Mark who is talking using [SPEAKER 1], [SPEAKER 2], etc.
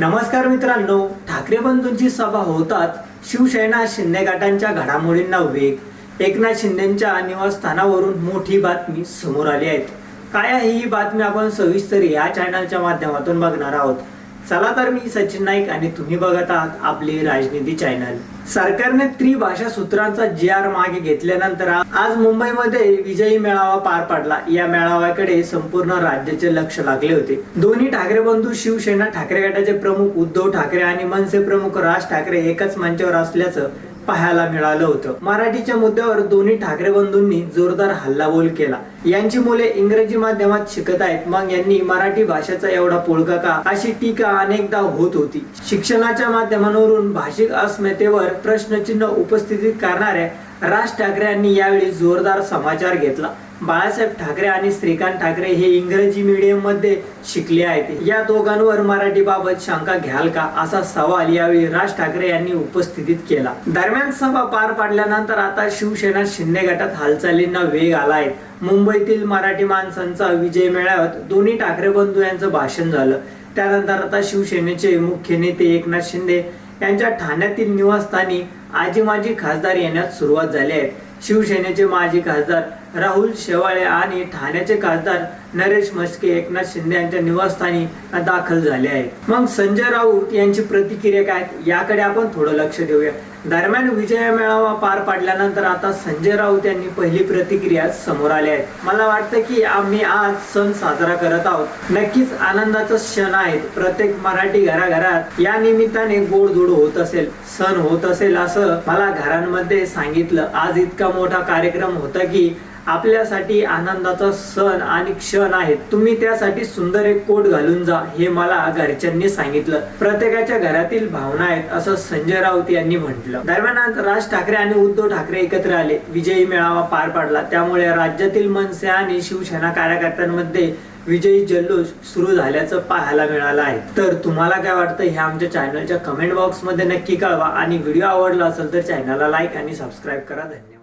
[SPEAKER 1] नमस्कार मित्रांनो ठाकरे बंधूंची सभा होतात शिवसेना शिंदे गटांच्या घडामोडींना वेग. एकनाथ शिंदेच्या निवासस्थानावरून मोठी बातमी समोर आली आहे. काय आहे ही बातमी आपण सविस्तर या चॅनलच्या माध्यमातून बघणार आहोत. चला तर मी सचिन नाईक आणि तुम्ही बघत आहात आपले राजनीती चॅनल. सरकारने त्रिभाषा सूत्रांचा जे आर मागे घेतल्यानंतर आज मुंबईमध्ये विजयी मेळावा पार पडला. या मेळाव्याकडे संपूर्ण राज्याचे लक्ष लागले होते. दोन्ही ठाकरे बंधू शिवसेना ठाकरे गटाचे प्रमुख उद्धव ठाकरे आणि मनसे प्रमुख राज ठाकरे एकाच मंचावर असल्याचं पाहायला मिळालं होतं. मराठीच्या मुद्द्यावर दोन्ही ठाकरे बंधूंनी जोरदार हल्लाबोल केला. यांची मुले इंग्रजी माध्यमात शिकत आहेत. मग यांनी मराठी भाषेचा एवढा पोळगा का? अशी टीका अनेकदा होत होती. शिक्षणाच्या माध्यमांवरून भाषिक अस्मितेवर प्रश्नचिन्ह उपस्थितीत करणाऱ्या राज ठाकरे यांनी यावेळी जोरदार समाचार घेतला. बाळासाहेब ठाकरे आणि श्रीकांत ठाकरे हे इंग्रजी मीडियममध्ये शिकले आहेत. या दोघांवर मराठी बाबत शंका घ्याल का? असा सवाल यावेळी राज ठाकरे यांनी उपस्थितीत केला. दरम्यान सभा पार पाडल्यानंतर आता शिवसेना शिंदे गटात हालचालींना वेग आला आहे. मुंबईतील मराठी माणसांचा विजय मेळाव्यात दोन्ही ठाकरे बंधू यांचं भाषण झालं. त्यानंतर आता शिवसेनेचे मुख्य नेते एकनाथ शिंदे यांच्या ठाण्यातील निवासस्थानी आजी माजी खासदार येण्यास सुरुवात झाली आहे. शिवसेनेचे माजी खासदार राहुल शेवाळे आणि ठाण्याचे खासदार नरेश मस्के एकनाथ शिंदे यांच्या निवासस्थानी दाखल झाले आहेत. मग संजय राऊत यांची प्रतिक्रिया काय? याकडे आपण थोडं लक्ष देऊया. दरम्यान विजय मेळावा पार पाडल्यानंतर आता संजय राऊत यांनी पहिली प्रतिक्रिया समोर आली आहे. मला वाटतं की आम्ही आज सण साजरा करत आहोत. नक्कीच आनंदाचा क्षण आहे प्रत्येक मराठी घराघरात या निमित्ताने गोडधोड होत असेल सण होत असेल असं मला घरांमध्ये सांगितलं. आज इतका मोठा कार्यक्रम होता की आपल्यासाठी आनंदाचा सण आणि क्षण आहेत. तुम्ही त्यासाठी सुंदर एक कोट घालून जा हे मला घरच्यांनी सांगितलं. प्रत्येकाच्या घरातील भावना आहेत असं संजय राऊत यांनी म्हटलं. दरम्यान राज ठाकरे आणि उद्धव ठाकरे एकत्र आले. विजयी मेळावा पार पाडला. त्यामुळे राज्यातील मनसे आणि शिवसेना कार्यकर्त्यांमध्ये विजयी जल्लोष सुरू झाल्याचं पाहायला मिळालं आहे. तर तुम्हाला काय वाटतं हे आमच्या चॅनलच्या कमेंट बॉक्समध्ये नक्की कळवा. आणि व्हिडिओ आवडला असेल तर चॅनलला लाईक आणि सबस्क्राईब करा. धन्यवाद.